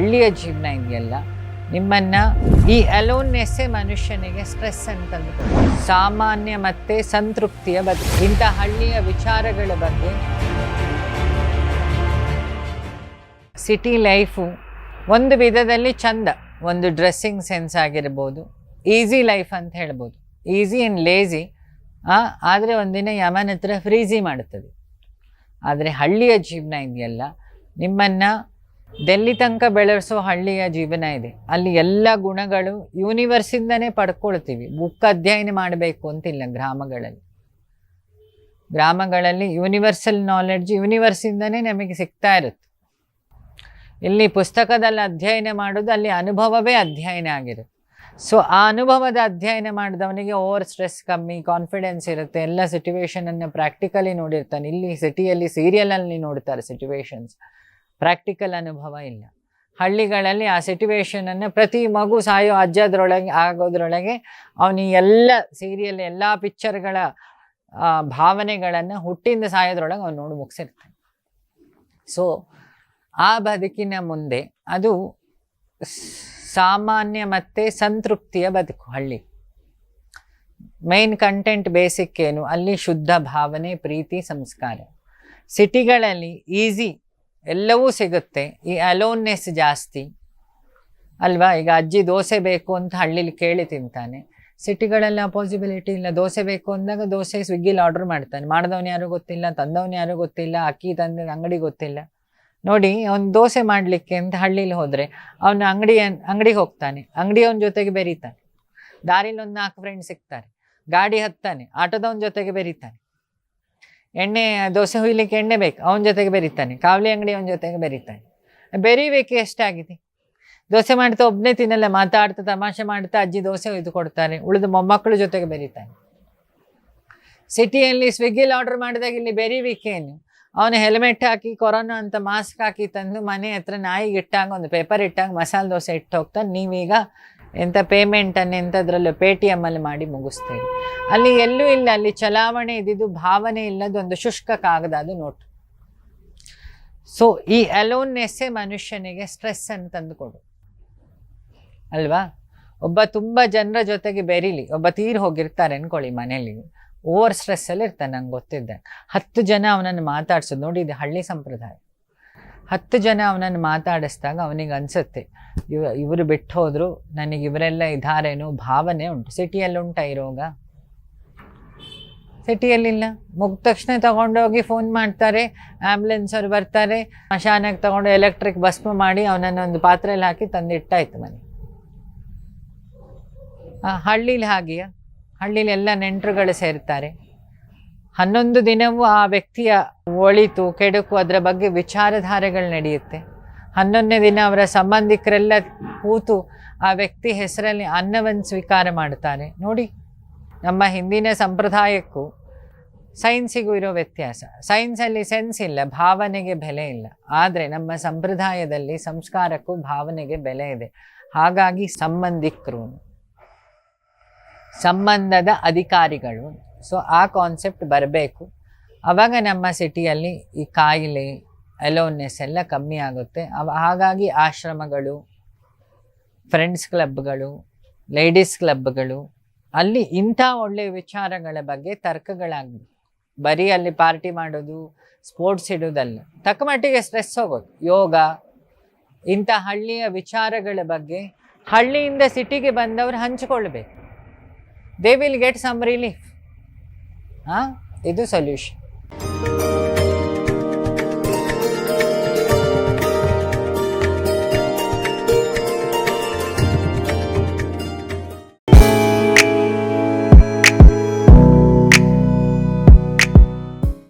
ಹಳ್ಳಿಯ ಜೀವನ ಇದೆಯಲ್ಲ, ನಿಮ್ಮನ್ನ ಈ ಅಲೋನ್ನೆಸ್ಸೇ ಮನುಷ್ಯನಿಗೆ ಸ್ಟ್ರೆಸ್ ಅಂತ ಸಾಮಾನ್ಯ ಮತ್ತೆ ಸಂತೃಪ್ತಿಯ ಬಗ್ಗೆ, ಇಂಥ ಹಳ್ಳಿಯ ವಿಚಾರಗಳ ಬಗ್ಗೆ. ಸಿಟಿ ಲೈಫು ಒಂದು ವಿಧದಲ್ಲಿ ಚಂದ, ಒಂದು ಡ್ರೆಸ್ಸಿಂಗ್ ಸೆನ್ಸ್ ಆಗಿರ್ಬೋದು, ಈಸಿ ಲೈಫ್ ಅಂತ ಹೇಳ್ಬೋದು. ಈಸಿ ಆ್ಯಂಡ್ ಲೇಸಿ ಆದರೆ ಒಂದಿನ ಯಮನ ಹತ್ರ ಫ್ರೀಜಿ ಮಾಡುತ್ತದೆ. ಆದರೆ ಹಳ್ಳಿಯ ಜೀವನ ಇದೆಯಲ್ಲ, ನಿಮ್ಮನ್ನು ಡೆಲ್ಲಿ ತನಕ ಬೆಳೆಸೋ ಹಳ್ಳಿಯ ಜೀವನ ಇದೆ. ಅಲ್ಲಿ ಎಲ್ಲ ಗುಣಗಳು ಯೂನಿವರ್ಸಿಂದನೇ ಪಡ್ಕೊಳ್ತೀವಿ. ಬುಕ್ ಅಧ್ಯಯನ ಮಾಡಬೇಕು ಅಂತಿಲ್ಲ ಗ್ರಾಮಗಳಲ್ಲಿ. ಗ್ರಾಮಗಳಲ್ಲಿ ಯೂನಿವರ್ಸಲ್ ನಾಲೆಡ್ಜ್ ಯೂನಿವರ್ಸಿಂದನೇ ನಮಗೆ ಸಿಗ್ತಾ ಇರುತ್ತೆ. ಇಲ್ಲಿ ಪುಸ್ತಕದಲ್ಲಿ ಅಧ್ಯಯನ ಮಾಡೋದು ಅಲ್ಲಿ ಅನುಭವವೇ ಅಧ್ಯಯನ ಆಗಿರುತ್ತೆ. ಸೊ ಆ ಅನುಭವದ ಅಧ್ಯಯನ ಮಾಡಿದವನಿಗೆ ಓವರ್ ಸ್ಟ್ರೆಸ್ ಕಮ್ಮಿ ಕಾನ್ಫಿಡೆನ್ಸ್ ಇರುತ್ತೆ, ಎಲ್ಲ ಸಿಚುವೇಶನನ್ನು ಪ್ರಾಕ್ಟಿಕಲಿ ನೋಡಿರ್ತಾನೆ. ಇಲ್ಲಿ ಸಿಟಿಯಲ್ಲಿ ಸೀರಿಯಲಲ್ಲಿ ನೋಡ್ತಾರೆ ಸಿಚುವೇಶನ್ಸ್ ಪ್ರಾಕ್ಟಿಕಲ್ ಅನುಭವ ಇಲ್ಲ. ಹಳ್ಳಿಗಳಲ್ಲಿ ಆ ಸಿಟುವೇಶನನ್ನು ಪ್ರತಿ ಮಗು ಸಾಯೋ ಅಜ್ಜದ್ರೊಳಗೆ, ಆಗೋದ್ರೊಳಗೆ ಅವನು ಎಲ್ಲ ಸೀರಿಯಲ್ ಎಲ್ಲ ಪಿಕ್ಚರ್ಗಳ ಭಾವನೆಗಳನ್ನು ಹುಟ್ಟಿಂದ ಸಾಯೋದ್ರೊಳಗೆ ಅವನು ನೋಡಿ ಮುಗಿಸಿರ್ತಾನೆ. ಸೊ ಆ ಬದುಕಿನ ಮುಂದೆ ಅದು ಸಾಮಾನ್ಯ ಮತ್ತು ಸಂತೃಪ್ತಿಯ ಬದುಕು ಹಳ್ಳಿ. ಮೈನ್ ಕಂಟೆಂಟ್ ಬೇಸಿಕ್ ಏನು? ಅಲ್ಲಿ ಶುದ್ಧ ಭಾವನೆ, ಪ್ರೀತಿ, ಸಂಸ್ಕಾರ. ಸಿಟಿಗಳಲ್ಲಿ ಈಸಿ ಎಲ್ಲವೂ ಸಿಗುತ್ತೆ. ಈ ಅಲೋನ್ನೆಸ್ ಜಾಸ್ತಿ. ಅಲ್ವಾ? ಈಗ ಅಜ್ಜಿ ದೋಸೆ ಬೇಕು ಅಂತ ಹಳ್ಳಿಲಿ ಕೇಳಿ ತಿಂತಾನೆ. ಸಿಟಿಗಳಲ್ಲಿ ಆ ಪಾಸಿಬಿಲಿಟಿ ಇಲ್ಲ. ದೋಸೆ ಬೇಕು ಅಂದಾಗ ದೋಸೆ ಸ್ವಿಗ್ಗಿಲಿ ಆರ್ಡರ್ ಮಾಡ್ತಾನೆ. ಮಾಡಿದವನು ಯಾರು ಗೊತ್ತಿಲ್ಲ, ತಂದವನು ಯಾರು ಗೊತ್ತಿಲ್ಲ, ಅಕ್ಕಿ ತಂದ ಅಂಗಡಿ ಗೊತ್ತಿಲ್ಲ. ನೋಡಿ, ಅವ್ನು ದೋಸೆ ಮಾಡಲಿಕ್ಕೆ ಅಂತ ಹಳ್ಳಿಲಿ ಹೋದರೆ ಅವನು ಅಂಗಡಿ ಅಂಗಡಿಗೆ ಹೋಗ್ತಾನೆ. ಅಂಗಡಿ ಅವನ ಜೊತೆಗೆ ಬೆರೀತಾನೆ. ದಾರಿಲಿ ಒಂದು ನಾಲ್ಕು ಫ್ರೆಂಡ್ ಸಿಗ್ತಾರೆ. ಗಾಡಿ ಹತ್ತಾನೆ. ಆಟೋದವನ ಜೊತೆಗೆ ಬೆರೀತಾನೆ. ಎಣ್ಣೆ, ದೋಸೆ ಹುಯ್ಲಿಕ್ಕೆ ಎಣ್ಣೆ ಬೇಕು. ಅವನ ಜೊತೆಗೆ ಬೆರೀತಾನೆ. ಕಾವಲಿ ಅಂಗಡಿ ಅವನ ಜೊತೆಗೆ ಬೆರೀತಾನೆ. ಬೆರೀಬೇಕು ಎಷ್ಟಾಗಿದೆ? ದೋಸೆ ಮಾಡ್ತಾ ಒಬ್ಬನೇ ತಿನ್ನಲ್ಲ, ಮಾತಾಡ್ತಾ, ತಮಾಷೆ ಮಾಡ್ತಾ ಅಜ್ಜಿ ದೋಸೆ ಒಯ್ದು ಕೊಡ್ತಾನೆ. ಉಳಿದ ಮೊಮ್ಮಕ್ಕಳ ಜೊತೆಗೆ ಬೆರೀತಾನೆ. ಸಿಟಿಯಲ್ಲಿ ಸ್ವಿಗ್ಗಿಲಿ ಆರ್ಡರ್ ಮಾಡಿದಾಗ ಇಲ್ಲಿ ಬೆರೀಬೇಕೇನು ಅವನು ಹೆಲ್ಮೆಟ್ ಹಾಕಿ, ಕೊರೋನಾ ಅಂತ ಮಾಸ್ಕ್ ಹಾಕಿ ತಂದು ಮನೆ ಹತ್ರ ನಾಯಿಗೆ ಇಟ್ಟಾಗ, ಒಂದು ಪೇಪರ್ ಇಟ್ಟಾಗ ಮಸಾಲೆ ದೋಸೆ ಇಟ್ಟು ಹೋಗ್ತಾನೆ. ನೀವೀಗ ಎಂಥ ಪೇಮೆಂಟನ್ನು ಎಂಥದ್ರಲ್ಲೂ ಪೇ ಟಿ ಎಮ್ಮಲ್ಲಿ ಮಾಡಿ ಮುಗಿಸ್ತೇವೆ ಅಲ್ಲಿ ಎಲ್ಲೂ ಇಲ್ಲ, ಅಲ್ಲಿ ಚಲಾವಣೆ ಇದ್ದಿದ್ದು ಭಾವನೆ ಇಲ್ಲದ ಒಂದು ಶುಷ್ಕ ಕಾಗದ ಅದು ನೋಟು. ಸೊ ಈ ಅಲೋನ್ನೆಸ್ಸೇ ಮನುಷ್ಯನಿಗೆ ಸ್ಟ್ರೆಸ್ ಅಂತ ತಂದುಕೊಡು. ಅಲ್ವಾ? ಒಬ್ಬ ತುಂಬ ಜನರ ಜೊತೆಗೆ ಬೆರೀಲಿ, ಒಬ್ಬ ತೀರ್ ಹೋಗಿರ್ತಾರೆ ಅನ್ಕೊಳ್ಳಿ ಮನೇಲಿ ಓವರ್ ಸ್ಟ್ರೆಸ್ಸಲ್ಲಿ ಇರ್ತಾನೆ ನಂಗೆ ಗೊತ್ತಿದ್ದೆ. ಹತ್ತು ಜನ ಅವನನ್ನು ಮಾತಾಡ್ಸೋದು. ನೋಡಿ, ಇದು ಹಳ್ಳಿ ಸಂಪ್ರದಾಯ. ಹತ್ತು ಜನ ಅವನನ್ನು ಮಾತಾಡಿಸಿದಾಗ ಅವನಿಗೆ ಅನಿಸುತ್ತೆ, ಇವ, ಇವರು ಬಿಟ್ಟು ಹೋದ್ರು ನನಗೆ ಇವರೆಲ್ಲ ಇದಾರೇನೋ ಭಾವನೆ ಉಂಟು. ಸಿಟಿಯಲ್ಲಿ ಉಂಟಾ ಈ ರೋಗ? ಸಿಟಿಯಲ್ಲಿಲ್ಲ. ಮುಗಿದ ತಕ್ಷಣ ತಗೊಂಡೋಗಿ ಫೋನ್ ಮಾಡ್ತಾರೆ ಆ್ಯಂಬುಲೆನ್ಸ್ ಅವ್ರು ಬರ್ತಾರೆ ಮಶಾನಕ್ಕೆ ತಗೊಂಡು ಎಲೆಕ್ಟ್ರಿಕ್ ಭಸ್ಮ ಮಾಡಿ ಅವನನ್ನು ಒಂದು ಪಾತ್ರೆಯಲ್ಲಿ ಹಾಕಿ ತಂದಿಟ್ಟಾಯ್ತು ಮನೆ. ಹಳ್ಳೀಲಿ ಹಾಗೆಯಾ? ಹಳ್ಳೀಲಿ ಎಲ್ಲ ನೆಂಟರುಗಳು ಸೇರ್ತಾರೆ. ಹನ್ನೊಂದು ದಿನವೂ ಆ ವ್ಯಕ್ತಿಯ ಒಳಿತು, ಕೆಡುಕು, ಅದರ ಬಗ್ಗೆ ವಿಚಾರಧಾರೆಗಳು ನಡೆಯುತ್ತೆ. ಹನ್ನೊಂದನೇ ದಿನ ಅವರ ಸಂಬಂಧಿಕರೆಲ್ಲ ಕೂತು ಆ ವ್ಯಕ್ತಿ ಹೆಸರಲ್ಲಿ ಅನ್ನವನ್ನು ಸ್ವೀಕಾರ ಮಾಡ್ತಾರೆ ನೋಡಿ, ನಮ್ಮ ಹಿಂದಿನ ಸಂಪ್ರದಾಯಕ್ಕೂ ಸೈನ್ಸಿಗೂ ಇರೋ ವ್ಯತ್ಯಾಸ. ಸೈನ್ಸಲ್ಲಿ ಸೆನ್ಸ್ ಇಲ್ಲ, ಭಾವನೆಗೆ ಬೆಲೆ ಇಲ್ಲ. ಆದರೆ ನಮ್ಮ ಸಂಪ್ರದಾಯದಲ್ಲಿ ಸಂಸ್ಕಾರಕ್ಕೂ ಭಾವನೆಗೆ ಬೆಲೆ ಇದೆ. ಹಾಗಾಗಿ ಸಂಬಂಧಿಕರು, ಸಂಬಂಧದ ಅಧಿಕಾರಿಗಳು. ಸೊ ಆ ಕಾನ್ಸೆಪ್ಟ್ ಬರಬೇಕು. ಆವಾಗ ನಮ್ಮ ಸಿಟಿಯಲ್ಲಿ ಈ ಕಾಯಿಲೆ ಅಲೋನ್ನೆಸ್ ಎಲ್ಲ ಕಮ್ಮಿ ಆಗುತ್ತೆ. ಅವ, ಹಾಗಾಗಿ ಆಶ್ರಮಗಳು ಫ್ರೆಂಡ್ಸ್ ಕ್ಲಬ್ಗಳು ಲೇಡೀಸ್ ಕ್ಲಬ್ಗಳು ಅಲ್ಲಿ ಇಂಥ ಒಳ್ಳೆಯ ವಿಚಾರಗಳ ಬಗ್ಗೆ ತರ್ಕಗಳಾಗಬೇಕು. ಬರೀ ಅಲ್ಲಿ ಪಾರ್ಟಿ ಮಾಡೋದು ಸ್ಪೋರ್ಟ್ಸ್ ಇಡೋದಲ್ಲ ತಕ್ಕ ಮಟ್ಟಿಗೆ ಸ್ಟ್ರೆಸ್ ಹೋಗೋದು. ಯೋಗ, ಇಂಥ ಹಳ್ಳಿಯ ವಿಚಾರಗಳ ಬಗ್ಗೆ ಹಳ್ಳಿಯಿಂದ ಸಿಟಿಗೆ ಬಂದವರು ಹಂಚಿಕೊಳ್ಬೇಕು. They will get some relief ಹಾಂ ಇದು ಸೊಲ್ಯೂಷನ್